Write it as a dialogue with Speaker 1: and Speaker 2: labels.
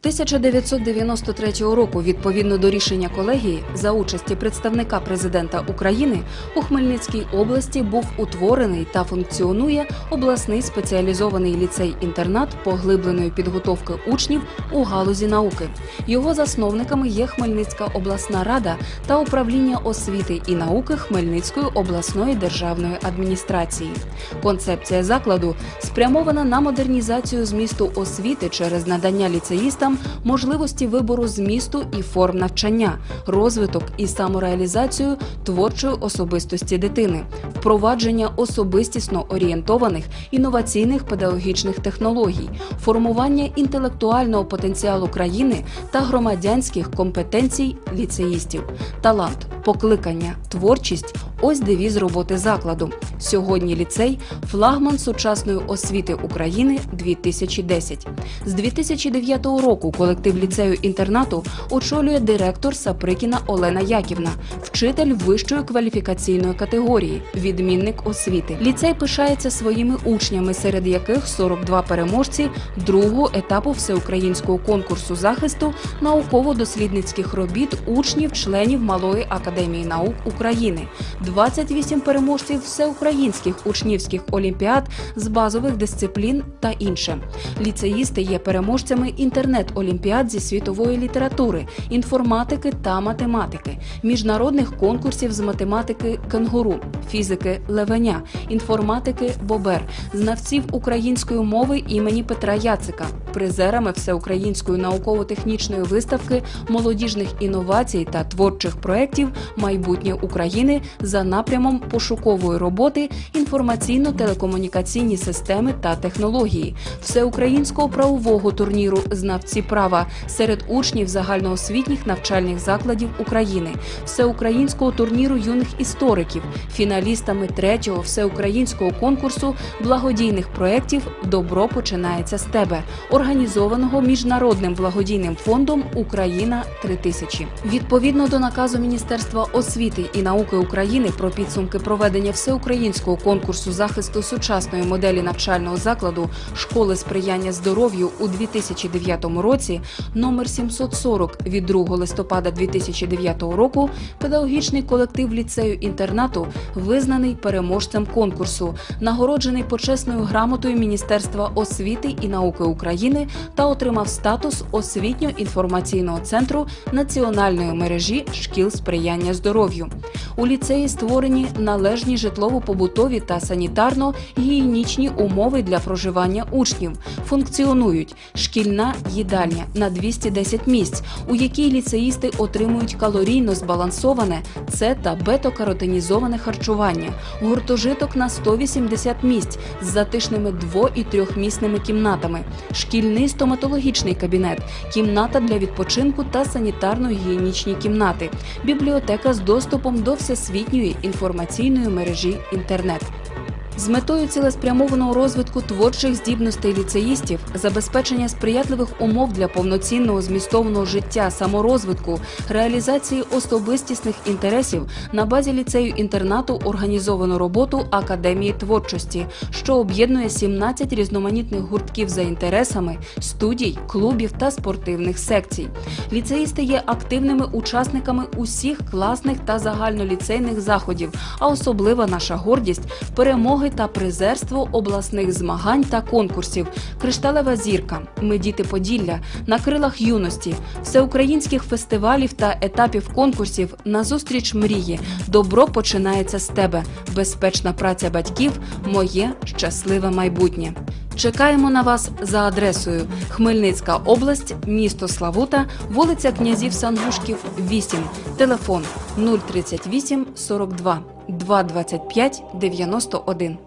Speaker 1: 1993 року, відповідно до рішення колегії, за участі представника президента України у Хмельницькій області був утворений та функціонує обласний спеціалізований ліцей-інтернат поглибленої підготовки учнів у галузі науки. Його засновниками є Хмельницька обласна рада та управління освіти і науки Хмельницької обласної державної адміністрації. Концепція закладу спрямована на модернізацію змісту освіти через надання ліцеїстам можливості вибору змісту і форм навчання, розвиток і самореалізацію творчої особистості дитини, впровадження особистісно орієнтованих інноваційних педагогічних технологій, формування інтелектуального потенціалу країни та громадянських компетенцій ліцеїстів, талант, покликання, творчість ось девіз роботи закладу. Сьогодні ліцей флагман сучасної освіти України 2010. З 2009 року колектив ліцею інтернату очолює директор Саприкіна Олена Яківна, вчитель вищої кваліфікаційної категорії, відмінник освіти. Ліцей пишається своїми учнями, серед яких 42 переможці другого етапу всеукраїнського конкурсу захисту науково-дослідницьких робіт учнів членів Малої академії наук України, 28 переможців всеукраїнських учнівських олімпіад з базових дисциплін та інше. Ліцеїсти є переможцями інтернет-олімпіад зі світової літератури, інформатики та математики, міжнародних конкурсів з математики кенгуру, фізики левеня, інформатики бобер, знавців української мови імені Петра Яцика, призерами всеукраїнської науково-технічної виставки молодіжних інновацій та творчих проєктів майбутнє України за напрямом пошукової роботи інформаційно-телекомунікаційні системи та технології, всеукраїнського правового турніру Знавці права серед учнів загальноосвітніх навчальних закладів України, всеукраїнського турніру юних істориків, фіналістами третього всеукраїнського конкурсу благодійних проєктів Добро починається з тебе, організованого міжнародним благодійним фондом Україна 3000 Відповідно до наказу Міністерства освіти і науки України про підсумки проведення всеукраїнського конкурсу захисту сучасної моделі навчального закладу школи сприяння здоров'ю у 2009 році, номер 740 від 2 листопада 2009 року, педагогічний колектив ліцею інтернату визнаний переможцем конкурсу, нагороджений почесною грамотою Міністерства освіти і науки України та отримав статус освітньо-інформаційного центру національної мережі шкіл сприяння здоров'ю. У ліцеї створені належні житлово-побутові та санітарно-гігієнічні умови для проживання учнів. Функціонують шкільна їдальня на 210 місць, у якій ліцеїсти отримують калорійно збалансоване С та бета-каротинізоване харчування, гуртожиток на 180 місць з затишними дво- і трьохмісними кімнатами, шкільний стоматологічний кабінет, кімната для відпочинку та санітарно-гігієнічні кімнати, бібліотека з доступом до всесвітньої інформаційної мережі інтернет. З метою цілеспрямованого розвитку творчих здібностей ліцеїстів, забезпечення сприятливих умов для повноцінного змістовного життя, саморозвитку, реалізації особистісних інтересів на базі ліцею інтернату організовано роботу Академії творчості, що об'єднує 17 різноманітних гуртків за інтересами, студій, клубів та спортивних секцій. Ліцеїсти є активними учасниками усіх класних та загальноліцейних заходів, а особлива наша гордість перемоги та призерство обласних змагань та конкурсів, кришталева зірка, ми діти Поділля, на крилах юності, всеукраїнських фестивалів та етапів конкурсів назустріч мрії. Добро починається з тебе. Безпечна праця батьків, моє щасливе майбутнє. Чекаємо на вас за адресою Хмельницька область, місто Славута, вулиця князів Сангушків, 8, телефон 038 42 225 91.